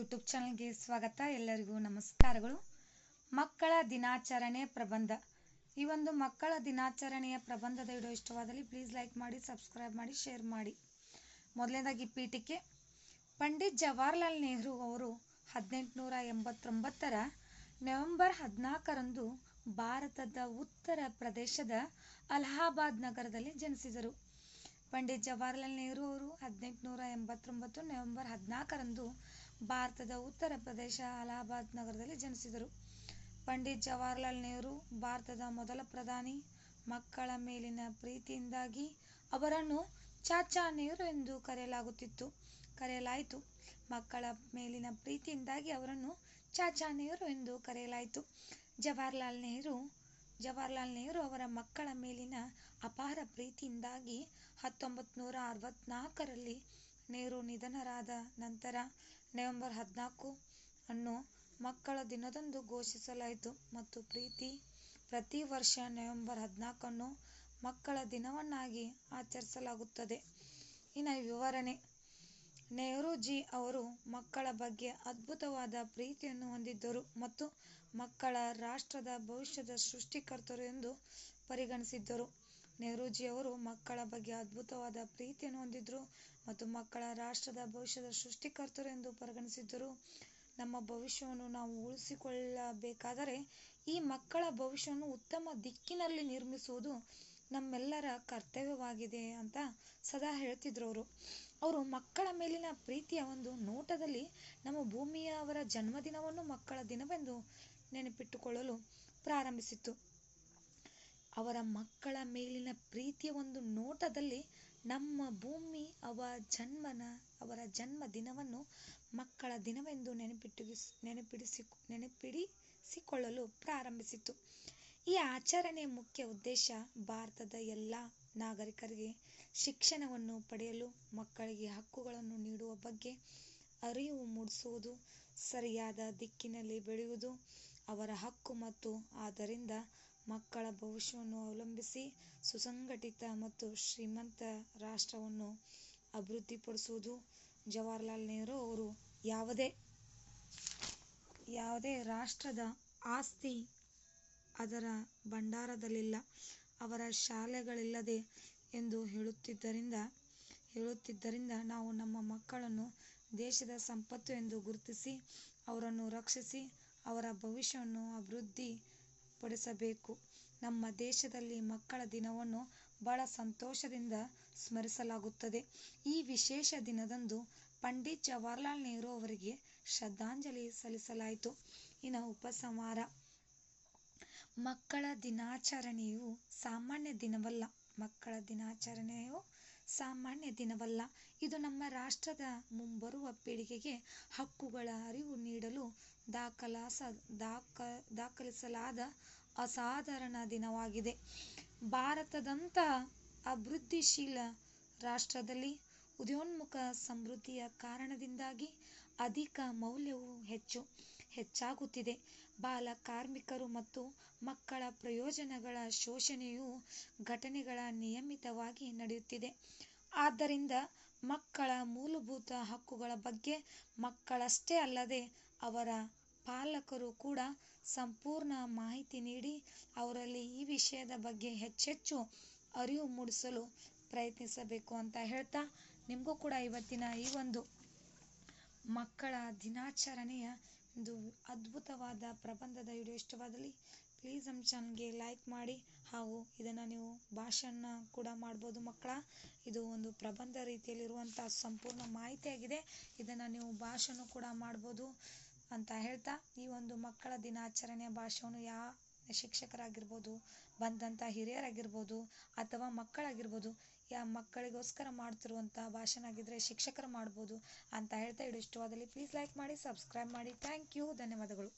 YouTube ಚಾನಲ್ಗೆ ಸ್ವಾಗತ. ಎಲ್ಲರಿಗೂ ನಮಸ್ಕಾರಗಳು. ಮಕ್ಕಳ ದಿನಾಚರಣೆ ಪ್ರಬಂಧ. ಈ ಒಂದು ಮಕ್ಕಳ ದಿನಾಚರಣೆಯ ಪ್ರಬಂಧದ ವಿಡಿಯೋ ಇಷ್ಟವಾದಲ್ಲಿ ಪ್ಲೀಸ್ ಲೈಕ್ ಮಾಡಿ ಸಬ್ಸ್ಕ್ರೈಬ್ ಮಾಡಿ ಶೇರ್ ಮಾಡಿ. ಮೊದಲನೇದಾಗಿ ಪೀಠಿಕೆ. ಪಂಡಿತ್ ಜವಾಹರ್ಲಾಲ್ ನೆಹರು ಅವರು ಹದಿನೆಂಟುನೂರ ಎಂಬತ್ತೊಂಬತ್ತರ ನವೆಂಬರ್ ಹದಿನಾಲ್ಕರಂದು ಭಾರತದ ಉತ್ತರ ಪ್ರದೇಶದ ಅಲಹಾಬಾದ್ ನಗರದಲ್ಲಿ ಜನಿಸಿದರು. ಪಂಡಿತ್ ಜವಾಹರ್ಲಾಲ್ ನೆಹರು ಅವರು ಹದಿನೆಂಟುನೂರ ಎಂಬತ್ತೊಂಬತ್ತು ನವೆಂಬರ್ ಹದಿನಾಲ್ಕರಂದು ಭಾರತದ ಉತ್ತರ ಪ್ರದೇಶ ಅಲಹಾಬಾದ್ ನಗರದಲ್ಲಿ ಜನಿಸಿದರು. ಪಂಡಿತ್ ಜವಾಹರ್ಲಾಲ್ ನೆಹರು, ಭಾರತದ ಮೊದಲ ಪ್ರಧಾನಿ, ಮಕ್ಕಳ ಮೇಲಿನ ಪ್ರೀತಿಯಿಂದಾಗಿ ಅವರನ್ನು ಚಾಚಾ ನೆಹರು ಎಂದು ಕರೆಯಲಾಗುತ್ತಿತ್ತು. ಕರೆಯಲಾಯಿತು. ಮಕ್ಕಳ ಮೇಲಿನ ಪ್ರೀತಿಯಿಂದಾಗಿ ಅವರನ್ನು ಚಾಚಾ ನೆಹರು ಎಂದು ಕರೆಯಲಾಯಿತು. ಜವಾಹರ್ಲಾಲ್ ನೆಹರು ಜವಾಹರ್ಲಾಲ್ ನೆಹರು ಅವರ ಮಕ್ಕಳ ಮೇಲಿನ ಅಪಾರ ಪ್ರೀತಿಯಿಂದಾಗಿ ಹತ್ತೊಂಬತ್ತು ನೂರ ಅರವತ್ನಾಲ್ಕರಲ್ಲಿ ನೆಹರು ನಿಧನರಾದ ನಂತರ ನವೆಂಬರ್ ಹದಿನಾಲ್ಕು ಅನ್ನು ಮಕ್ಕಳ ದಿನದಂದು ಘೋಷಿಸಲಾಯಿತು ಮತ್ತು ಪ್ರೀತಿ ಪ್ರತಿ ವರ್ಷ ನವೆಂಬರ್ ಹದಿನಾಲ್ಕನ್ನು ಮಕ್ಕಳ ದಿನವನ್ನಾಗಿ ಆಚರಿಸಲಾಗುತ್ತದೆ. ಇನ್ನು ವಿವರಣೆ. ನೆಹರೂಜಿ ಅವರು ಮಕ್ಕಳ ಬಗ್ಗೆ ಅದ್ಭುತವಾದ ಪ್ರೀತಿಯನ್ನು ಹೊಂದಿದ್ದರು ಮತ್ತು ಮಕ್ಕಳ ರಾಷ್ಟ್ರದ ಭವಿಷ್ಯದ ಸೃಷ್ಟಿಕರ್ತರು ಎಂದು ಪರಿಗಣಿಸಿದ್ದರು. ನೆಹರೂಜಿ ಅವರು ಮಕ್ಕಳ ಬಗ್ಗೆ ಅದ್ಭುತವಾದ ಪ್ರೀತಿಯನ್ನು ಹೊಂದಿದ್ದರು ಮತ್ತು ಮಕ್ಕಳ ರಾಷ್ಟ್ರದ ಭವಿಷ್ಯದ ಸೃಷ್ಟಿಕರ್ತರು ಎಂದು ಪರಿಗಣಿಸಿದ್ದರು. ನಮ್ಮ ಭವಿಷ್ಯವನ್ನು ನಾವು ಉಳಿಸಿಕೊಳ್ಳಬೇಕಾದರೆ ಈ ಮಕ್ಕಳ ಭವಿಷ್ಯವನ್ನು ಉತ್ತಮ ದಿಕ್ಕಿನಲ್ಲಿ ನಿರ್ಮಿಸುವುದು ನಮ್ಮೆಲ್ಲರ ಕರ್ತವ್ಯವಾಗಿದೆ ಅಂತ ಸದಾ ಹೇಳ್ತಿದ್ರು ಅವರು. ಅವರು ಮಕ್ಕಳ ಮೇಲಿನ ಪ್ರೀತಿಯ ಒಂದು ನೋಟದಲ್ಲಿ ನಮ್ಮ ಭೂಮಿಯವರ ಜನ್ಮದಿನವನ್ನು ಮಕ್ಕಳ ದಿನವೆಂದು ನೆನಪಿಟ್ಟುಕೊಳ್ಳಲು ಪ್ರಾರಂಭಿಸಿತು ಅವರ ಮಕ್ಕಳ ಮೇಲಿನ ಪ್ರೀತಿಯ ಒಂದು ನೋಟದಲ್ಲಿ ನಮ್ಮ ಭೂಮಿ ಅವ ಜನ್ಮನ, ಅವರ ಜನ್ಮ ದಿನವನ್ನು ಮಕ್ಕಳ ದಿನವೆಂದು ನೆನಪಿಟ್ಟು ನೆನಪಿಡಿಸಿ, ನೆನಪಿಡಿಸಿಕೊಳ್ಳಲು ಪ್ರಾರಂಭಿಸಿತು. ಈ ಆಚರಣೆಯ ಮುಖ್ಯ ಉದ್ದೇಶ ಭಾರತದ ಎಲ್ಲ ನಾಗರಿಕರಿಗೆ ಶಿಕ್ಷಣವನ್ನು ಪಡೆಯಲು, ಮಕ್ಕಳಿಗೆ ಹಕ್ಕುಗಳನ್ನು ನೀಡುವ ಬಗ್ಗೆ ಅರಿವು ಮೂಡಿಸುವುದು, ಸರಿಯಾದ ದಿಕ್ಕಿನಲ್ಲಿ ಬೆಳೆಯುವುದು, ಅವರ ಹಕ್ಕು ಮತ್ತು ಆದ್ದರಿಂದ ಮಕ್ಕಳ ಭವಿಷ್ಯವನ್ನು ಅವಲಂಬಿಸಿ ಸುಸಂಘಟಿತ ಮತ್ತು ಶ್ರೀಮಂತ ರಾಷ್ಟ್ರವನ್ನು ಅಭಿವೃದ್ಧಿಪಡಿಸುವುದು. ಜವಾಹರಲಾಲ್ ನೆಹರು ಅವರು, ಯಾವುದೇ ಯಾವುದೇ ರಾಷ್ಟ್ರದ ಆಸ್ತಿ ಅದರ ಭಂಡಾರದಲ್ಲಿಲ್ಲ. ಅವರ ಶಾಲೆಗಳಿಲ್ಲದೆ ಎಂದು ಹೇಳುತ್ತಿದ್ದರಿಂದ ಹೇಳುತ್ತಿದ್ದರಿಂದ ನಾವು ನಮ್ಮ ಮಕ್ಕಳನ್ನು ದೇಶದ ಸಂಪತ್ತು ಎಂದು ಗುರುತಿಸಿ, ಅವರನ್ನು ರಕ್ಷಿಸಿ, ಅವರ ಭವಿಷ್ಯವನ್ನು ಅಭಿವೃದ್ಧಿ ಪಡಿಸಬೇಕು ನಮ್ಮ ದೇಶದಲ್ಲಿ ಮಕ್ಕಳ ದಿನವನ್ನು ಬಹಳ ಸಂತೋಷದಿಂದ ಸ್ಮರಿಸಲಾಗುತ್ತದೆ. ಈ ವಿಶೇಷ ದಿನದಂದು ಪಂಡಿತ್ ಜವಾಹರ್ಲಾಲ್ ನೆಹರು ಅವರಿಗೆ ಶ್ರದ್ಧಾಂಜಲಿ ಸಲ್ಲಿಸಲಾಯಿತು. ಇನ್ನು ಉಪಸಂಹಾರ. ಮಕ್ಕಳ ದಿನಾಚರಣೆಯು ಸಾಮಾನ್ಯ ದಿನವಲ್ಲ. ಮಕ್ಕಳ ದಿನಾಚರಣೆಯು ಸಾಮಾನ್ಯ ದಿನವಲ್ಲ. ಇದು ನಮ್ಮ ರಾಷ್ಟ್ರದ ಮುಂಬರುವ ಪೀಳಿಗೆಗೆ ಹಕ್ಕುಗಳ ಅರಿವು ನೀಡಲು ದಾಖಲಾಸ, ದಾಖ, ದಾಖಲಿಸಲಾದ ಅಸಾಧಾರಣ ದಿನವಾಗಿದೆ. ಭಾರತದಂಥ ಅಭಿವೃದ್ಧಿಶೀಲ ರಾಷ್ಟ್ರದಲ್ಲಿ ಉದಯೋನ್ಮುಖ ಸಮೃದ್ಧಿಯ ಕಾರಣದಿಂದಾಗಿ ಅಧಿಕ ಮೌಲ್ಯವು ಹೆಚ್ಚು, ಹೆಚ್ಚಾಗುತ್ತಿದೆ. ಬಾಲ ಕಾರ್ಮಿಕರು ಮತ್ತು ಮಕ್ಕಳ ಪ್ರಯೋಜನಗಳ ಶೋಷಣೆಯು ಘಟನೆಗಳ ನಿಯಮಿತವಾಗಿ ನಡೆಯುತ್ತಿದೆ. ಆದ್ದರಿಂದ ಮಕ್ಕಳ ಮೂಲಭೂತ ಹಕ್ಕುಗಳ ಬಗ್ಗೆ ಮಕ್ಕಳಷ್ಟೇ ಅಲ್ಲದೆ ಅವರ ಪಾಲಕರು ಕೂಡ ಸಂಪೂರ್ಣ ಮಾಹಿತಿ ನೀಡಿ ಅವರಲ್ಲಿ ಈ ವಿಷಯದ ಬಗ್ಗೆ ಹೆಚ್ಚೆಚ್ಚು ಅರಿವು ಮೂಡಿಸಲು ಪ್ರಯತ್ನಿಸಬೇಕು ಅಂತ ಹೇಳ್ತಾ ನಿಮಗೂ ಕೂಡ ಇವತ್ತಿನ ಈ ಒಂದು ಮಕ್ಕಳ ದಿನಾಚರಣೆಯ ಒಂದು ಅದ್ಭುತವಾದ ಪ್ರಬಂಧದ ವಿಡಿಯೋ ಇಷ್ಟವಾದಲ್ಲಿ ಪ್ಲೀಸ್ ನಮ್ಮ ಚಾನಲ್ಗೆ ಲೈಕ್ ಮಾಡಿ ಹಾಗೂ ಇದನ್ನು ನೀವು ಭಾಷಣ ಕೂಡ ಮಾಡ್ಬೋದು ಮಕ್ಕಳ. ಇದು ಒಂದು ಪ್ರಬಂಧ ರೀತಿಯಲ್ಲಿರುವಂಥ ಸಂಪೂರ್ಣ ಮಾಹಿತಿಯಾಗಿದೆ. ಇದನ್ನು ನೀವು ಭಾಷಣ ಕೂಡ ಮಾಡ್ಬೋದು. ಅಂತ ಹೇಳ್ತಾ ಈ ಒಂದು ಮಕ್ಕಳ ದಿನಾಚರಣೆಯ ಭಾಷಣವನ್ನು ಯಾ ಶಿಕ್ಷಕರಾಗಿರ್ಬೋದು ಬಂದಂಥ ಹಿರಿಯರಾಗಿರ್ಬೋದು ಅಥವಾ ಮಕ್ಕಳಾಗಿರ್ಬೋದು, ಯಾ ಮಕ್ಕಳಿಗೋಸ್ಕರ ಮಾಡ್ತಿರುವಂಥ ಭಾಷಣ ಆಗಿದ್ರೆ ಶಿಕ್ಷಕರು ಮಾಡ್ಬೋದು ಅಂತ ಹೇಳ್ತಾ ಇಡು ಇಷ್ಟವಾದಲ್ಲಿ ಪ್ಲೀಸ್ ಲೈಕ್ ಮಾಡಿ ಸಬ್ಸ್ಕ್ರೈಬ್ ಮಾಡಿ. ಥ್ಯಾಂಕ್ ಯು ಧನ್ಯವಾದಗಳು.